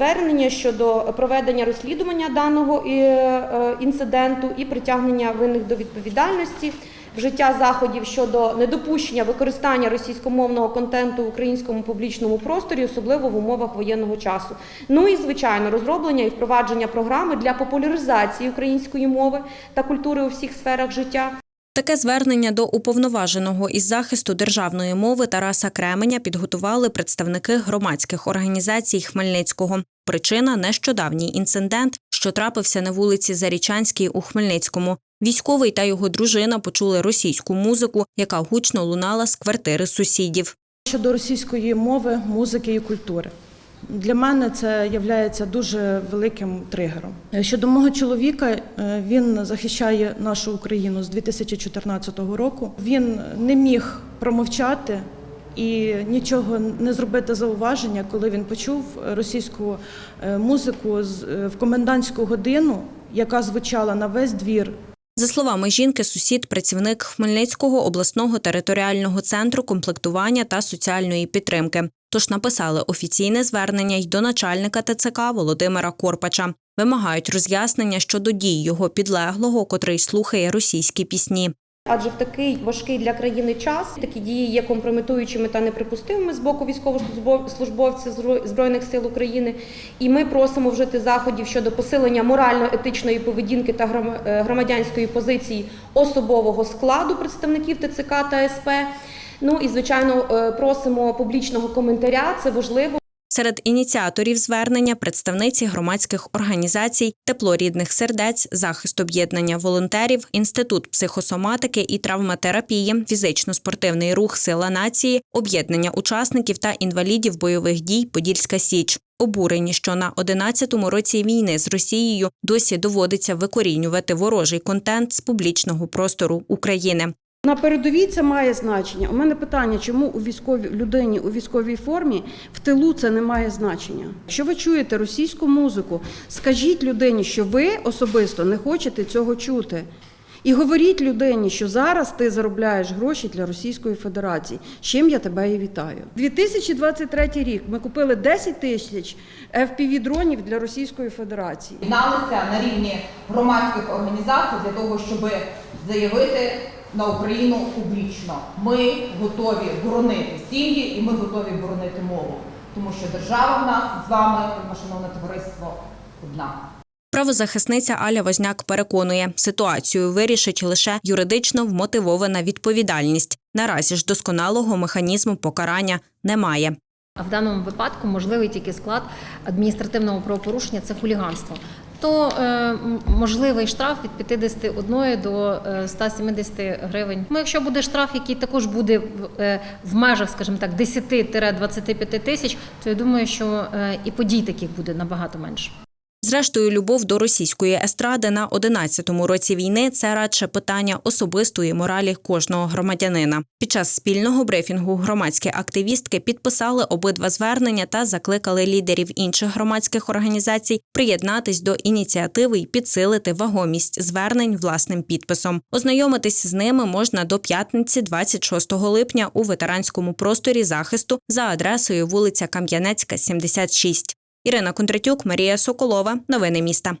звернення щодо проведення розслідування даного е, е, інциденту і притягнення винних до відповідальності. Вжиття заходів щодо недопущення використання російськомовного контенту в українському публічному просторі, особливо в умовах воєнного часу. Ну і звичайно, розроблення і впровадження програми для популяризації української мови та культури у всіх сферах життя. Таке звернення до уповноваженого із захисту державної мови Тараса Кременя підготували представники громадських організацій Хмельницького. Причина нещодавній інцидент, що трапився на вулиці Зарічанській у Хмельницькому. Військовий та його дружина почули російську музику, яка гучно лунала з квартири сусідів. Щодо російської мови, музики і культури. Для мене це є дуже великим тригером. Щодо мого чоловіка, е, він захищає нашу Україну з 2014 року. Він не міг промовчати і нічого не зробити зауваження, коли він почув російську е, музику е, в комендантську годину, яка звучала на весь двір За словами жінки, сусід працівник Хмельницького обласного територіального центру комплектування та соціальної підтримки. Тож написали офіційне звернення й до начальника ТЦК Володимира Корпача. Вимагають роз'яснення щодо дій його підлеглого, котрий слухає російські пісні. Адже в такий важкий для країни час такі дії є компрометуючими та неприпустимими з боку військовослужбовців Збро- збройних сил України. І ми просимо вжити заходів щодо посилення морально-етичної поведінки та е, громадянської позиції особового складу представників ТЦК та СП. Ну і звичайно е, просимо публічного коментаря. Це важливо. Серед ініціаторів звернення представниці громадських організацій Тепло рідних сердець, захист об'єднання волонтерів, інститут психосоматики і травматерапії, фізично-спортивний рух Сила нації, об'єднання учасників та інвалідів бойових дій Подільська Січ. Обурені, що на 11-му році війни з Росією досі доводиться викорінювати ворожий контент з публічного простору України. На передовій це має значення. У мене питання, чому у військовій людині у військовій формі в тилу це не має значення. Якщо ви чуєте російську музику, скажіть людині, що ви особисто не хочете цього чути. І говоріть людині, що зараз ти заробляєш гроші для Російської Федерації. з Чим я тебе і вітаю. 2023 рік ми купили 10 тисяч fpv дронів для Російської Федерації. Єдналися на рівні громадських організацій для того, щоб заявити на Україну публічно. Ми готові боронити сім'ї і ми готові боронити мову, тому що держава в нас з вами, шановне товариство, одна. Правозахисниця Аля Возняк переконує, ситуацію вирішить лише юридично вмотивована відповідальність. Наразі ж досконалого механізму покарання немає. А в даному випадку можливий тільки склад адміністративного правопорушення це хуліганство. То е, можливий штраф від 51 до е, 170 гривень. Ну, якщо буде штраф, який також буде в, е, межах, скажімо так, 10-25 тисяч, то я думаю, що е, і подій таких буде набагато менше. Зрештою, любов до російської естради на 11-му році війни це радше питання особистої моралі кожного громадянина. Під час спільного брифінгу громадські активістки підписали обидва звернення та закликали лідерів інших громадських організацій приєднатись до ініціативи і підсилити вагомість звернень власним підписом. Ознайомитись з ними можна до п'ятниці, 26 липня, у ветеранському просторі захисту за адресою вулиця Кам'янецька, 76. Ірина Кондратюк, Марія Соколова. Новини міста.